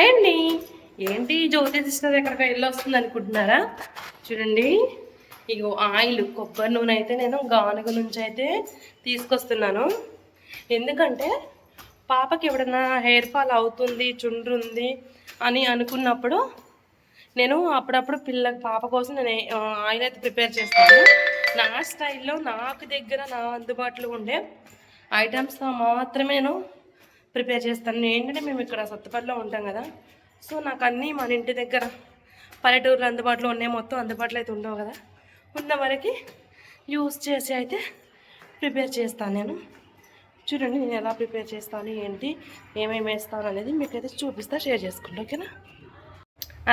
Hi అండి ఏంటి జ్యోతి sister ఎక్కడికి వెళ్ళి వస్తుంది అనుకుంటున్నారా? చూడండి. ఇగో ఆయిల్ కొబ్బరి నూనె అయితే నేను గానుగ నుంచి అయితే తీసుకొస్తున్నాను. ఎందుకంటే పాపకి ఎవడన్నా హెయిర్ ఫాల్ అవుతుంది చుండ్రు ఉంది అని అనుకున్నప్పుడు నేను అప్పుడప్పుడు పిల్ల పాప కోసం నేను ఆయిల్ అయితే ప్రిపేర్ చేస్తాను. నా స్టైల్లో నాకు దగ్గర నా అందుబాటులో ఉండే ఐటమ్స్ మాత్రమే నేను ప్రిపేర్ చేస్తాను. ఏంటంటే మేము ఇక్కడ సత్తుపల్లిలో ఉంటాం కదా. సో నాకు అన్నీ మన ఇంటి దగ్గర పల్లెటూరులో అందుబాటులో ఉన్నాయి. మొత్తం అందుబాటులో అయితే ఉండవు కదా. ఉన్న వరకు యూస్ చేసి అయితే ప్రిపేర్ చేస్తాను నేను. చూడండి నేను ఎలా ప్రిపేర్ చేస్తాను ఏంటి ఏమేమి వేస్తాను అనేది మీకైతే చూపిస్తా షేర్ చేసుకుంటా ఓకేనా?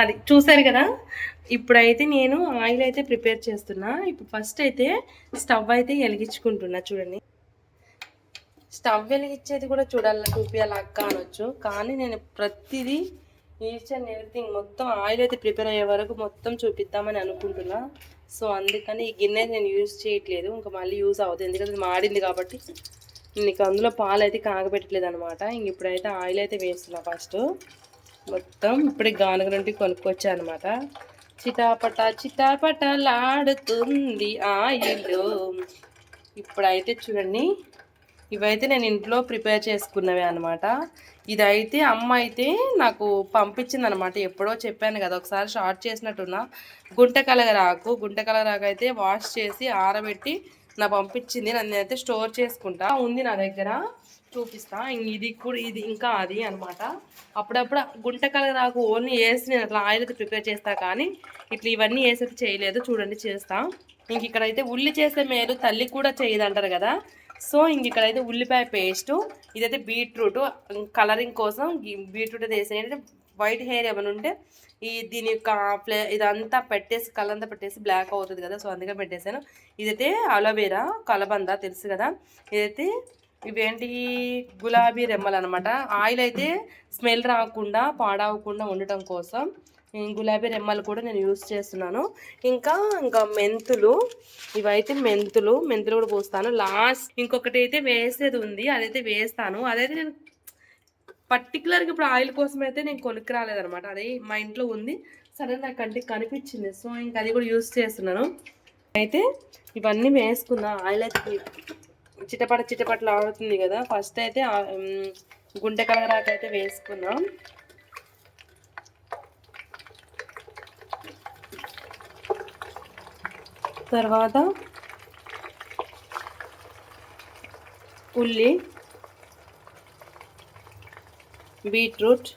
అది చూసారు కదా? ఇప్పుడైతే నేను ఆయిల్ అయితే ప్రిపేర్ చేస్తున్నా. ఇప్పుడు ఫస్ట్ అయితే స్టవ్ అయితే వెలిగించుకుంటున్నా చూడండి. స్టవ్ వెలిగించేది కూడా చూడాలి చూపించాలి అక్క అనొచ్చు. కానీ నేను ప్రతిదీ ఈచ్ అండ్ ఎవ్రీథింగ్ మొత్తం ఆయిల్ అయితే ప్రిపేర్ అయ్యే వరకు మొత్తం చూపిద్దామని అనుకుంటున్నా. సో అందుకని ఈ గిన్నె నేను యూజ్ చేయట్లేదు. ఇంకా మళ్ళీ యూజ్ అవుతుంది ఎందుకంటే ఇది మాడింది కాబట్టి నీకు అందులో పాలు అయితే కాగబెట్టలేదు అనమాట ఇంక ఇప్పుడైతే ఆయిల్ అయితే వేస్తున్నా ఫస్ట్. మొత్తం ఇప్పుడే గానుగ నుండి కొనుక్కొచ్చా అనమాట చిటాపట చిటాపట లాడుతుంది ఆయిల్. ఇప్పుడైతే చూడండి. ఇవైతే నేను ఇంట్లో ప్రిపేర్ చేసుకున్నవి అనమాట ఇదైతే అమ్మ అయితే నాకు పంపించిందనమాట ఎప్పుడో చెప్పాను కదా ఒకసారి షార్ట్ చేసినట్టున్నా. గుంట కలగరాకు గుంట కలగరాకు అయితే వాష్ చేసి ఆరబెట్టి నా పంపించింది. నన్ను అయితే స్టోర్ చేసుకుంటా. ఉంది నా దగ్గర. చూపిస్తా. ఇది కూడా ఇది ఇంకా అది అనమాట అప్పుడప్పుడు గుంట కలగరాకు ఓన్లీ వేసి నేను అట్లా ఆయిల్ అయితే ప్రిపేర్ చేస్తా కానీ ఇట్లా ఇవన్నీ వేసి చేయలేదు. చూడండి చేస్తా. ఇంక ఇక్కడైతే ఉల్లి చేసే మేలు తల్లి కూడా చేయదు అంటారు కదా. సో ఇంక ఇక్కడైతే ఉల్లిపాయ పేస్ట్ ఇదైతే బీట్రూట్. కలరింగ్ కోసం బీట్రూట్ అయితే వేసాను వైట్ హెయిర్ ఏమైనా ఉంటే ఈ దీని యొక్క ఫ్లే ఇదంతా పెట్టేసి కలర్ అంతా పెట్టేసి బ్లాక్ అవుతుంది కదా సో అందుకని పెట్టేశాను. ఇదైతే అలోవేరా కలబంద తెలుసు కదా? ఇదైతే ఇవేంటి? గులాబీ రెమ్మలు అనమాట ఆయిల్ అయితే స్మెల్ రాకుండా పాడవకుండా ఉండటం కోసం ఈ గులాబీ రెమ్మలు కూడా నేను యూస్ చేస్తున్నాను. ఇంకా ఇంకా మెంతులు ఇవైతే మెంతులు మెంతులు కూడా పోస్తాను. లాస్ట్ ఇంకొకటి అయితే వేసేది ఉంది అదైతే వేస్తాను. అదైతే నేను పర్టికులర్గా ఇప్పుడు ఆయిల్ కోసం అయితే నేను కొనుక్కు రాలేదనమాట. అదే మా ఇంట్లో ఉంది. సరే నా కంటికి కనిపించింది. సో ఇంకా అది కూడా యూస్ చేస్తున్నాను. అయితే ఇవన్నీ వేసుకుందాం ఆయిల్ అయితే చిటపట చిటపటలు ఆడుతుంది కదా. ఫస్ట్ అయితే గుండె ఉమ్, అయితే వేసుకుందాం. తర్వాత ఉల్లి బీట్రూట్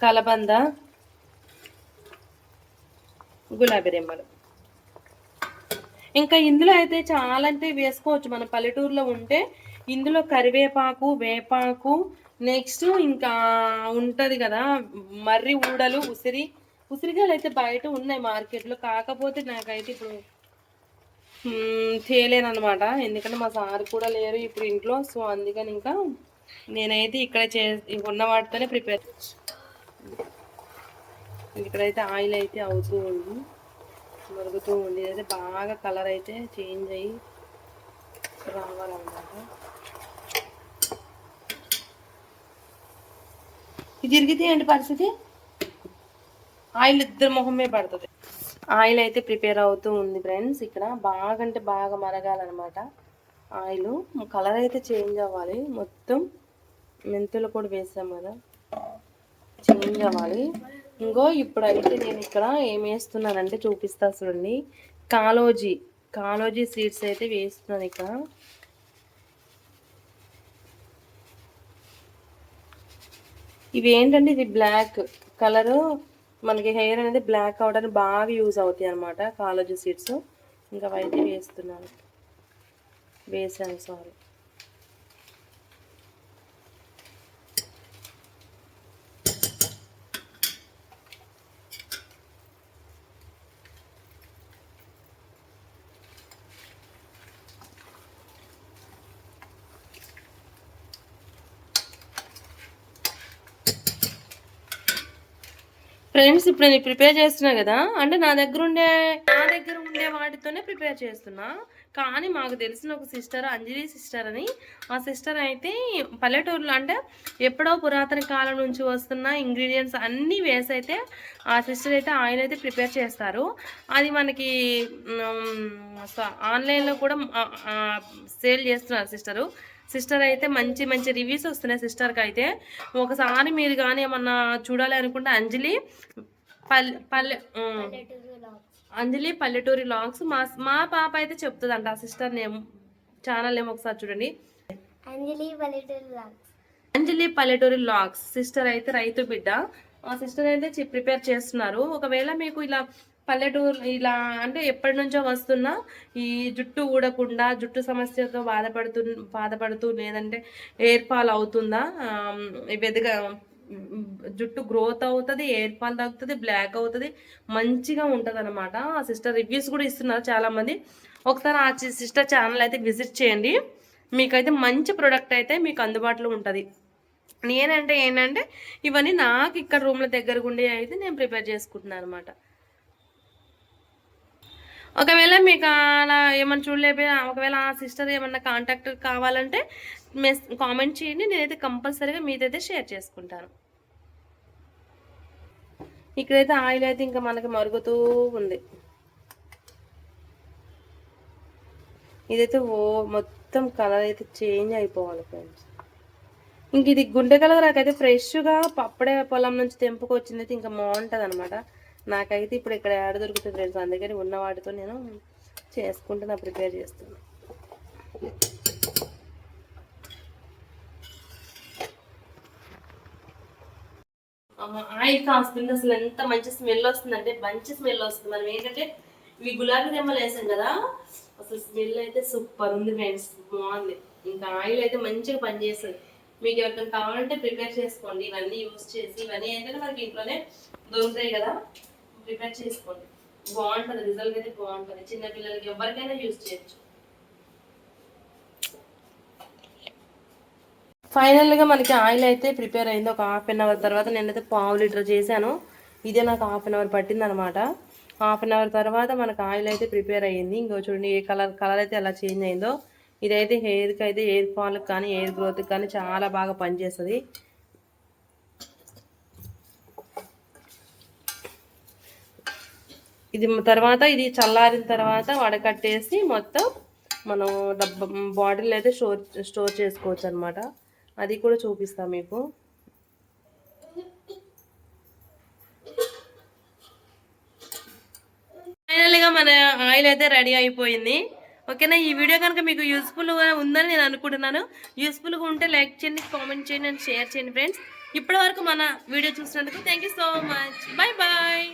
కలబంద గులాబీ రెమ్మలు. ఇంకా ఇందులో అయితే చాలా అంటే వేసుకోవచ్చు. మన పల్లెటూరులో ఉంటే ఇందులో కరివేపాకు వేపాకు నెక్స్ట్ ఇంకా ఉంటుంది కదా మర్రి ఊడలు ఉసిరి. ఉసిరికాయలు అయితే బయట ఉన్నాయి మార్కెట్లో. కాకపోతే నాకైతే ఇప్పుడు చేయలేను అనమాట ఎందుకంటే మా సార్ కూడా లేరు ఇప్పుడు ఇంట్లో. సో అందుకని ఇంకా నేనైతే ఇక్కడ చే ఉన్న వాటితోనే ప్రిపేర్. ఇక్కడైతే ఆయిల్ అయితే అవుతూ ఉంది. మరుగుతూ ఉంది. అయితే బాగా కలర్ అయితే చేంజ్ అయ్యి రావాలన్నమాట. ఇది తిరిగితే ఏంటి పరిస్థితి? ఆయిల్ ఇద్దరు మొహమే పడుతుంది. ఆయిల్ అయితే ప్రిపేర్ అవుతూ ఉంది ఫ్రెండ్స్. ఇక్కడ బాగా అంటే బాగా మరగాలన్నమాట ఆయిల్. కలర్ అయితే చేంజ్ అవ్వాలి. మొత్తం మెంతులు కూడా వేసాం కదా. చేంజ్ అవ్వాలి. ఇంకో ఇప్పుడైతే నేను ఇక్కడ ఏం వేస్తున్నానంటే చూపిస్తా చూడండి. కాలోజీ. కాలోజీ సీడ్స్ అయితే వేస్తున్నాను ఇక్కడ. ఇవి ఏంటంటే ఇది బ్లాక్ కలరు. మనకి హెయిర్ అనేది బ్లాక్ అవడానికి బాగా యూజ్ అవుతాయి అనమాట కాలోజీ సీడ్స్. ఇంకా అయితే వేస్తున్నాను. వేసాను సారీ. ఫ్రెండ్స్ ఇప్పుడు నేను ప్రిపేర్ చేస్తున్నా కదా అంటే నా దగ్గర ఉండే నా దగ్గర ఉండే వాటితోనే ప్రిపేర్ చేస్తున్నా. కానీ మాకు తెలిసిన ఒక సిస్టర్ అంజలి సిస్టర్ అని. ఆ సిస్టర్ అయితే పల్లెటూరులో అంటే ఎప్పుడో పురాతన కాలం నుంచి వస్తున్న ఇంగ్రీడియంట్స్ అన్నీ వేసి అయితే ఆ సిస్టర్ అయితే ఆయిల్ అయితే ప్రిపేర్ చేస్తారు. అది మనకి ఆన్లైన్లో కూడా సేల్ చేస్తున్నారు సిస్టరు సిస్టర్ అయితే మంచి మంచి రివ్యూస్ వస్తున్నాయి సిస్టర్కి అయితే. ఒకసారి మీరు కానీ ఏమన్నా చూడాలి అనుకుంటే అంజలి పల్లె పల్లె అంజలి పల్లెటూరి లాగ్స్ మా మా పాప అయితే చెప్తుందంట ఆ సిస్టర్ నేమ్ ఛానల్ నేమ్ ఒకసారి చూడండి. అంజలి పల్లెటూరు లాగ్స్. అంజలి పల్లెటూరి లాగ్స్ సిస్టర్ అయితే రైతు బిడ్డ. సిస్టర్ అయితే ప్రిపేర్ చేస్తున్నారు. ఒకవేళ మీకు ఇలా పల్లెటూరు ఇలా అంటే ఎప్పటి నుంచో వస్తున్నా ఈ జుట్టు ఊడకుండా జుట్టు సమస్యతో బాధపడుతు బాధపడుతూ లేదంటే ఎయిర్ ఫాల్ అవుతుందా? ఆమ్, వెదగా జుట్టు గ్రోత్ అవుతుంది ఎయిర్ ఫాల్ తగ్గుతుంది బ్లాక్ అవుతుంది మంచిగా ఉంటుంది అనమాట ఆ సిస్టర్ రివ్యూస్ కూడా ఇస్తున్నారు చాలామంది. ఒకసారి ఆ సిస్టర్ ఛానల్ అయితే విజిట్ చేయండి. మీకైతే మంచి ప్రోడక్ట్ అయితే మీకు అందుబాటులో ఉంటుంది. నేనంటే ఏంటంటే ఇవన్నీ నాకు ఇక్కడ రూమ్ల దగ్గర ఉండే అయితే నేను ప్రిపేర్ చేసుకుంటున్నాను అనమాట ఒకవేళ మీకు అలా ఏమైనా చూడలేకపోయినా ఒకవేళ ఆ సిస్టర్ ఏమన్నా కాంటాక్ట్ కావాలంటే మెస్ కామెంట్ చేయండి. నేనైతే కంపల్సరీగా మీదైతే షేర్ చేసుకుంటాను. ఇక్కడైతే ఆయిల్ అయితే ఇంకా మనకి మరుగుతూ ఉంది. ఇదైతే ఓ మొత్తం కలర్ అయితే చేంజ్ అయిపోవాలి ఫ్రెండ్స్ ఇంక ఇది గుండె కలర్ నాకైతే ఫ్రెష్గా అప్పుడే పొలం నుంచి తెంపుకొచ్చింది అయితే ఇంకా బాగుంటుంది అనమాట నాకైతే ఇప్పుడు ఇక్కడ ఏడ దొరుకుతుంది ఫ్రెండ్స్ అందుకని ఉన్న వాటితో నేను చేసుకుంటున్నా ప్రిపేర్ చేస్తున్నా. ఆయిల్ కాస్తుంది అసలు ఎంత మంచి స్మెల్ వస్తుందంటే మంచి స్మెల్ వస్తుంది. మనం ఏంటంటే ఇవి గులాబీ రెమ్మలు వేసాం కదా అసలు స్మెల్ అయితే సూపర్ ఉంది ఫ్రెండ్స్ బాగుంది. ఇంకా ఆయిల్ అయితే మంచిగా పనిచేస్తుంది. మీకు ఎవరికైనా కావాలంటే ప్రిపేర్ చేసుకోండి. ఇవన్నీ యూస్ చేసి ఇవన్నీ ఏంటంటే మనకి ఇంట్లోనే దొరుకుతాయి కదా. ప్రిపేర్ చేసుకోండి. బాగుంటుంది. రిజల్ట్ అయితే బాగుంటుంది. చిన్నపిల్లలకి ఎవరికైనా యూజ్ చేయొచ్చు. ఫైనల్గా మనకి ఆయిల్ అయితే ప్రిపేర్ అయింది. ఒక హాఫ్ అన్ అవర్ తర్వాత నేనైతే పావు లీటర్ చేశాను. ఇదే నాకు హాఫ్ అన్ అవర్ పట్టింది అనమాట హాఫ్ అన్ అవర్ తర్వాత మనకు ఆయిల్ అయితే ప్రిపేర్ అయ్యింది ఇంకో చూడండి ఏ కలర్ కలర్ అయితే ఎలా చేంజ్ అయిందో. ఇదైతే హెయిర్కి అయితే హెయిర్ ఫాల్కి కానీ హెయిర్ గ్రోత్కి కానీ చాలా బాగా పనిచేస్తుంది. ఇది తర్వాత ఇది చల్లారిన తర్వాత వడకట్టేసి మొత్తం మనం డబ్బా బాటిల్ అయితే స్టోర్ స్టోర్ చేసుకోవచ్చు అనమాట అది కూడా చూపిస్తాం మీకు. ఫైనల్గా మన ఆయిల్ అయితే రెడీ అయిపోయింది. ఓకేనా? ఈ వీడియో కనుక మీకు యూస్ఫుల్గా ఉందని నేను అనుకుంటున్నాను. యూస్ఫుల్గా ఉంటే లైక్ చేయండి కామెంట్ చేయండి అండ్ షేర్ చేయండి ఫ్రెండ్స్. ఇప్పటి వరకు మన వీడియో చూసినందుకు thank you so much. Bye bye.